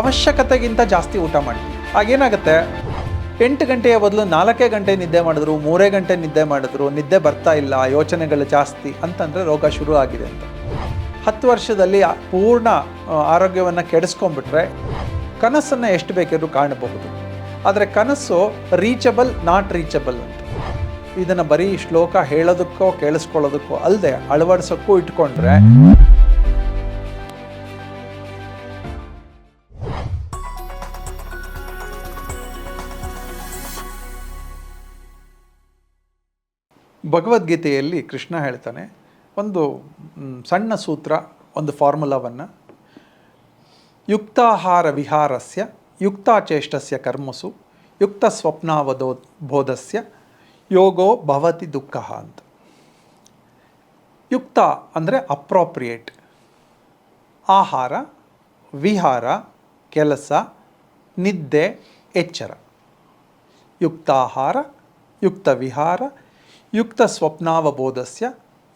ಅವಶ್ಯಕತೆಗಿಂತ ಜಾಸ್ತಿ ಊಟ ಮಾಡಿ. ಆಗೇನಾಗುತ್ತೆ ಎಂಟು ಗಂಟೆಯ ಬದಲು ನಾಲ್ಕೇ ಗಂಟೆ ನಿದ್ದೆ ಮಾಡಿದ್ರು, ಮೂರೇ ಗಂಟೆ ನಿದ್ದೆ ಮಾಡಿದ್ರು, ನಿದ್ದೆ ಬರ್ತಾ ಇಲ್ಲ, ಯೋಚನೆಗಳು ಜಾಸ್ತಿ ಅಂತಂದರೆ ರೋಗ ಶುರು ಆಗಿದೆ ಅಂತ. ಹತ್ತು ವರ್ಷದಲ್ಲಿ ಪೂರ್ಣ ಆರೋಗ್ಯವನ್ನು ಕೆಡಿಸ್ಕೊಂಡ್ಬಿಟ್ರೆ ಕನಸನ್ನು ಎಷ್ಟು ಬೇಕಿದ್ರೂ ಕಾಣಬಹುದು. ಆದರೆ ಕನಸು ರೀಚಬಲ್ ನಾಟ್ ರೀಚಬಲ್ ಅಂತ. ಇದನ್ನು ಬರೀ ಶ್ಲೋಕ ಹೇಳೋದಕ್ಕೋ, ಕೇಳಿಸ್ಕೊಳ್ಳೋದಕ್ಕೋ ಅಲ್ಲದೆ ಅಳವಡಿಸೋಕ್ಕೂ ಇಟ್ಕೊಂಡ್ರೆ ಭಗವದ್ಗೀತೆಯಲ್ಲಿ ಕೃಷ್ಣ ಹೇಳ್ತಾನೆ, ಒಂದು ಸಣ್ಣ ಸೂತ್ರ, ಒಂದು ಫಾರ್ಮುಲಾವನ್ನು. ಯುಕ್ತಾಹಾರ ವಿಹಾರಸ್ಯ, ಯುಕ್ತಾಚೇಷ್ಟಸ್ಯ ಕರ್ಮಸು ಯುಕ್ತ ಸ್ವಪ್ನಾವಧೋ ಬೋಧಸ್ಯ ಯೋಗೋ ಭವತಿ ದುಃಖ ಅಂತ. ಯುಕ್ತ ಅಂದರೆ ಅಪ್ರೋಪ್ರಿಯೇಟ್. ಆಹಾರ, ವಿಹಾರ, ಕೆಲಸ, ನಿದ್ದೆ, ಎಚ್ಚರ. ಯುಕ್ತಾಹಾರ ಯುಕ್ತ ವಿಹಾರ ಯುಕ್ತ ಸ್ವಪ್ನಾವಬೋಧಸ್ಯ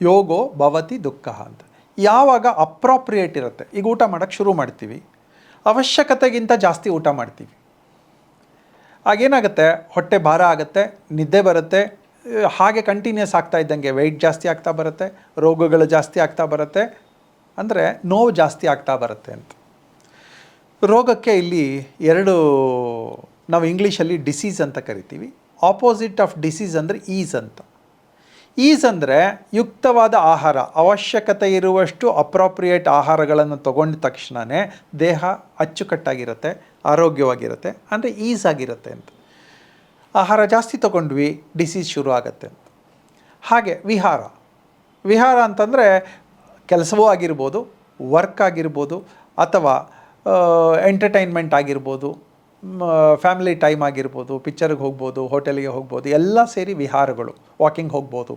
ಯೋಗೋ ಭವತಿ ದುಃಖ ಅಂತ. ಯಾವಾಗ ಅಪ್ರಾಪ್ರಿಯೇಟ್ ಇರುತ್ತೆ, ಈಗ ಊಟ ಮಾಡೋಕ್ಕೆ ಶುರು ಮಾಡ್ತೀವಿ. ಅವಶ್ಯಕತೆಗಿಂತ ಜಾಸ್ತಿ ಊಟ ಮಾಡ್ತೀವಿ. ಆಗೇನಾಗುತ್ತೆ ಹೊಟ್ಟೆ ಭಾರ ಆಗುತ್ತೆ, ನಿದ್ದೆ ಬರುತ್ತೆ ಹಾಗೆ ಕಂಟಿನ್ಯೂಸ್ ಆಗ್ತಾ ಇದ್ದಂಗೆ ವೆಯ್ಟ್ ಜಾಸ್ತಿ ಆಗ್ತಾ ಬರುತ್ತೆ, ರೋಗಗಳು ಜಾಸ್ತಿ ಆಗ್ತಾ ಬರುತ್ತೆ, ಅಂದರೆ ನೋವು ಜಾಸ್ತಿ ಆಗ್ತಾ ಬರುತ್ತೆ ಅಂತ. ರೋಗಕ್ಕೆ ಇಲ್ಲಿ ಎರಡು, ನಾವು ಇಂಗ್ಲೀಷಲ್ಲಿ ಡಿಸೀಸ್ ಅಂತ ಕರಿತೀವಿ. ಆಪೋಸಿಟ್ ಆಫ್ ಡಿಸೀಸ್ ಅಂದರೆ ಈಸ್ ಅಂತ. ಈಸ್ ಅಂದರೆ ಯುಕ್ತವಾದ ಆಹಾರ, ಅವಶ್ಯಕತೆ ಇರುವಷ್ಟು ಅಪ್ರಾಪ್ರಿಯೇಟ್ ಆಹಾರಗಳನ್ನು ತಗೊಂಡ ತಕ್ಷಣವೇ ದೇಹ ಅಚ್ಚುಕಟ್ಟಾಗಿರುತ್ತೆ, ಆರೋಗ್ಯವಾಗಿರುತ್ತೆ, ಅಂದರೆ ಈಸ್ ಆಗಿರುತ್ತೆ ಅಂತ. ಆಹಾರ ಜಾಸ್ತಿ ತಗೊಂಡ್ವಿ ಡಿಸೀಸ್ ಶುರು ಆಗುತ್ತೆ ಅಂತ. ಹಾಗೆ ವಿಹಾರ. ವಿಹಾರ ಅಂತಂದರೆ ಕೆಲಸವೂ ಆಗಿರ್ಬೋದು ವರ್ಕ್ ಆಗಿರ್ಬೋದು, ಅಥವಾ ಎಂಟರ್ಟೈನ್ಮೆಂಟ್ ಆಗಿರ್ಬೋದು ಫ್ಯಾಮಿಲಿ ಟೈಮ್ ಆಗಿರ್ಬೋದು ಪಿಕ್ಚರ್ಗೆ ಹೋಗ್ಬೋದು ಹೋಟೆಲಿಗೆ ಹೋಗ್ಬೋದು, ಎಲ್ಲ ಸೇರಿ ವಿಹಾರಗಳು ವಾಕಿಂಗ್ ಹೋಗ್ಬೋದು.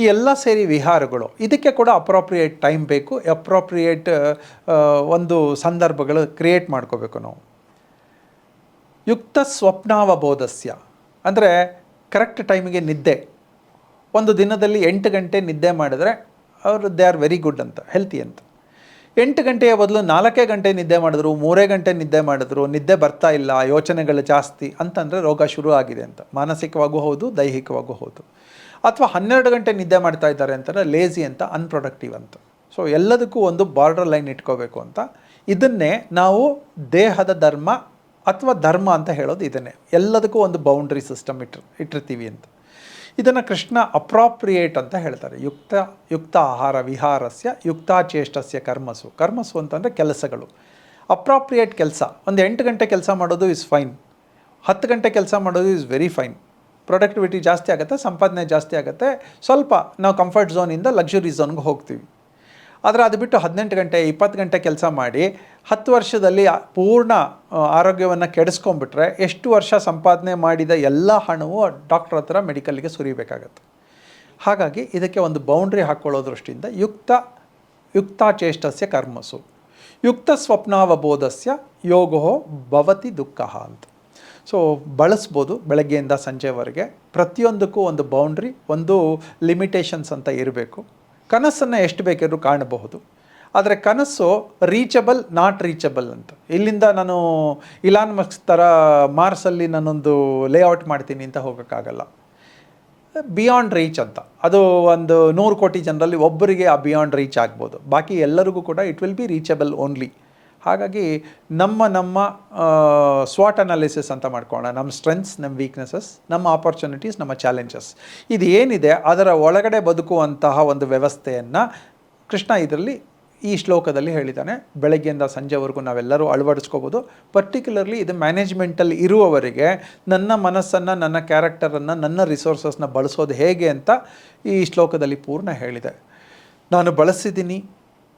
ಈ ಎಲ್ಲ ಸೇರಿ ವಿಹಾರಗಳು, ಇದಕ್ಕೆ ಕೂಡ ಅಪ್ರೋಪ್ರಿಯೇಟ್ ಟೈಮ್ ಬೇಕು ಅಪ್ರಾಪ್ರಿಯೇಟ್ ಒಂದು ಸಂದರ್ಭಗಳು ಕ್ರಿಯೇಟ್ ಮಾಡ್ಕೋಬೇಕು ನಾವು. ಯುಕ್ತ ಸ್ವಪ್ನಾವಬೋಧಸ್ಯ, ಅಂದರೆ ಕರೆಕ್ಟ್ ಟೈಮಿಗೆ ನಿದ್ದೆ. ಒಂದು ದಿನದಲ್ಲಿ ಎಂಟು ಗಂಟೆ ನಿದ್ದೆ ಮಾಡಿದ್ರೆ, ಅವರು ದೇ ಆರ್ ವೆರಿ ಗುಡ್ ಅಂತ ಹೆಲ್ತಿ ಅಂತ. ಎಂಟು ಗಂಟೆಯ ಬದಲು ನಾಲ್ಕೇ ಗಂಟೆ ನಿದ್ದೆ ಮಾಡಿದ್ರು, ಮೂರೇ ಗಂಟೆ ನಿದ್ದೆ ಮಾಡಿದ್ರು, ನಿದ್ದೆ ಬರ್ತಾ ಇಲ್ಲ, ಯೋಚನೆಗಳು ಜಾಸ್ತಿ ಅಂತಂದರೆ ರೋಗ ಶುರು ಆಗಿದೆ ಅಂತ. ಮಾನಸಿಕವಾಗೂ ಹೌದು, ದೈಹಿಕವಾಗೂ ಹೌದು. ಅಥವಾ ಹನ್ನೆರಡು ಗಂಟೆ ನಿದ್ದೆ ಮಾಡ್ತಾ ಇದ್ದಾರೆ ಅಂತಂದರೆ ಲೇಜಿ ಅಂತ ಅನ್ಪ್ರೊಡಕ್ಟಿವ್ ಅಂತ. ಸೊ ಎಲ್ಲದಕ್ಕೂ ಒಂದು ಬಾರ್ಡರ್ ಲೈನ್ ಇಟ್ಕೋಬೇಕು ಅಂತ. ಇದನ್ನೇ ನಾವು ದೇಹದ ಧರ್ಮ ಅಥವಾ ಧರ್ಮ ಅಂತ ಹೇಳೋದು ಇದನ್ನೇ. ಎಲ್ಲದಕ್ಕೂ ಒಂದು ಬೌಂಡ್ರಿ ಸಿಸ್ಟಮ್ ಇಟ್ಟಿರ್ ಇಟ್ಟಿರ್ತೀವಿ ಅಂತ. ಇದನ್ನು ಕೃಷ್ಣ ಅಪ್ರಾಪ್ರಿಯೇಟ್ ಅಂತ ಹೇಳ್ತಾರೆ. ಯುಕ್ತ ಯುಕ್ತ ಆಹಾರ ವಿಹಾರಸ್ಯ, ಯುಕ್ತಾಚೇಷ್ಟಸ್ಯ ಕರ್ಮಸು. ಕರ್ಮಸು ಅಂತಂದರೆ ಕೆಲಸಗಳು. ಅಪ್ರಾಪ್ರಿಯೇಟ್ ಕೆಲಸ. ಒಂದು ಎಂಟು ಗಂಟೆ ಕೆಲಸ ಮಾಡೋದು ಇಸ್ ಫೈನ್ ಹತ್ತು ಗಂಟೆ ಕೆಲಸ ಮಾಡೋದು ಇಸ್ ವೆರಿ ಫೈನ್ ಪ್ರೊಡಕ್ಟಿವಿಟಿ ಜಾಸ್ತಿ ಆಗುತ್ತೆ, ಸಂಪಾದನೆ ಜಾಸ್ತಿ ಆಗುತ್ತೆ. ಸ್ವಲ್ಪ ನಾವು ಕಂಫರ್ಟ್ ಝೋನಿಂದ ಲಕ್ಸುರಿ ಝೋನ್ಗೆ ಹೋಗ್ತೀವಿ. ಆದರೆ ಅದು ಬಿಟ್ಟು ಹದಿನೆಂಟು ಗಂಟೆ, ಇಪ್ಪತ್ತು ಗಂಟೆ ಕೆಲಸ ಮಾಡಿ ಹತ್ತು ವರ್ಷದಲ್ಲಿ ಪೂರ್ಣ ಆರೋಗ್ಯವನ್ನು ಕೆಡಿಸ್ಕೊಂಡ್ಬಿಟ್ರೆ ಎಷ್ಟು ವರ್ಷ ಸಂಪಾದನೆ ಮಾಡಿದ ಎಲ್ಲ ಹಣವು ಡಾಕ್ಟ್ರ್ ಹತ್ರ ಮೆಡಿಕಲ್ಗೆ ಸುರಿಬೇಕಾಗತ್ತೆ. ಹಾಗಾಗಿ ಇದಕ್ಕೆ ಒಂದು ಬೌಂಡ್ರಿ ಹಾಕ್ಕೊಳ್ಳೋ ದೃಷ್ಟಿಯಿಂದ ಯುಕ್ತ, ಯುಕ್ತಾಚೇಷ್ಟಸ್ಯ ಕರ್ಮಸು. ಯುಕ್ತ ಸ್ವಪ್ನಾವಬೋಧಸ್ಯ ಯೋಗೋ ಭವತಿ ದುಃಖ ಅಂತ. ಸೊ ಬಳಸ್ಬೋದು ಬೆಳಗ್ಗೆಯಿಂದ ಸಂಜೆವರೆಗೆ. ಪ್ರತಿಯೊಂದಕ್ಕೂ ಒಂದು ಬೌಂಡ್ರಿ, ಒಂದು ಲಿಮಿಟೇಷನ್ಸ್ ಅಂತ ಇರಬೇಕು. ಕನಸನ್ನು ಎಷ್ಟು ಬೇಕಿದ್ರೂ ಕಾಣಬಹುದು. ಆದರೆ ಕನಸು ರೀಚಬಲ್ ನಾಟ್ ರೀಚಬಲ್ ಅಂತ. ಇಲ್ಲಿಂದ ನಾನು ಇಲಾನ್ ಮಸ್ಕ್ ಥರ ಮಾರ್ಸಲ್ಲಿ ನಾನೊಂದು ಲೇಔಟ್ ಮಾಡ್ತೀನಿ ಅಂತ ಹೋಗೋಕ್ಕಾಗಲ್ಲ. ಬಿಯಾಂಡ್ ರೀಚ್ ಅಂತ. ಅದು ಒಂದು ನೂರು ಕೋಟಿ ಜನರಲ್ಲಿ ಒಬ್ಬರಿಗೆ ಆ ಬಿಯಾಂಡ್ ರೀಚ್ ಆಗ್ಬೋದು. ಬಾಕಿ ಎಲ್ಲರಿಗೂ ಕೂಡ it will be reachable only ಹಾಗಾಗಿ ನಮ್ಮ ನಮ್ಮ ಸ್ವಾಟ್ ಅನಾಲಿಸಿಸ್ ಅಂತ ಮಾಡ್ಕೊಳ್ಳೋಣ. ನಮ್ಮ ಸ್ಟ್ರೆಂತ್ಸ್ ನಮ್ಮ ವೀಕ್ನೆಸಸ್ ನಮ್ಮ ಆಪರ್ಚುನಿಟೀಸ್ ನಮ್ಮ ಚಾಲೆಂಜಸ್ ಇದು ಏನಿದೆ? ಅದರ ಒಳಗಡೆ ಬದುಕುವಂತಹ ಒಂದು ವ್ಯವಸ್ಥೆಯನ್ನು ಕೃಷ್ಣ ಇದರಲ್ಲಿ ಈ ಶ್ಲೋಕದಲ್ಲಿ ಹೇಳಿದ್ದಾನೆ, ಬೆಳಗ್ಗೆಯಿಂದ ಸಂಜೆವರೆಗೂ ನಾವೆಲ್ಲರೂ ಅಳವಡಿಸ್ಕೋಬೋದು. ಪರ್ಟಿಕ್ಯುಲರ್ಲಿ ಇದು ಮ್ಯಾನೇಜ್ಮೆಂಟಲ್ಲಿ ಇರುವವರಿಗೆ ನನ್ನ ಮನಸ್ಸನ್ನು, ನನ್ನ ಕ್ಯಾರೆಕ್ಟರನ್ನು ನನ್ನ ರಿಸೋರ್ಸಸ್ನ ಬಳಸೋದು ಹೇಗೆ ಅಂತ ಈ ಶ್ಲೋಕದಲ್ಲಿ ಪೂರ್ಣ ಹೇಳಿದೆ. ನಾನು ಬಳಸಿದ್ದೀನಿ,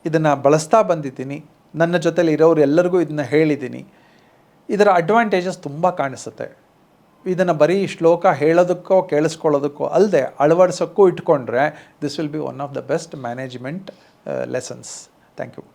ಇದನ್ನು ಬಳಸ್ತಾ ಬಂದಿದ್ದೀನಿ, ನನ್ನ ಜೊತೆಲಿ ಇರೋರು ಎಲ್ಲರಿಗೂ ಇದನ್ನು ಹೇಳಿದ್ದೀನಿ. ಇದರ ಅಡ್ವಾಂಟೇಜಸ್ ತುಂಬ ಕಾಣಿಸುತ್ತೆ. ಇದನ್ನು ಬರೀ ಶ್ಲೋಕ ಹೇಳೋದಕ್ಕೋ, ಕೇಳಿಸ್ಕೊಳ್ಳೋದಕ್ಕೋ ಅಲ್ಲದೆ ಅಳವಡಿಸೋಕ್ಕೂ ಇಟ್ಕೊಂಡ್ರೆ this will be one of the best management lessons Thank you.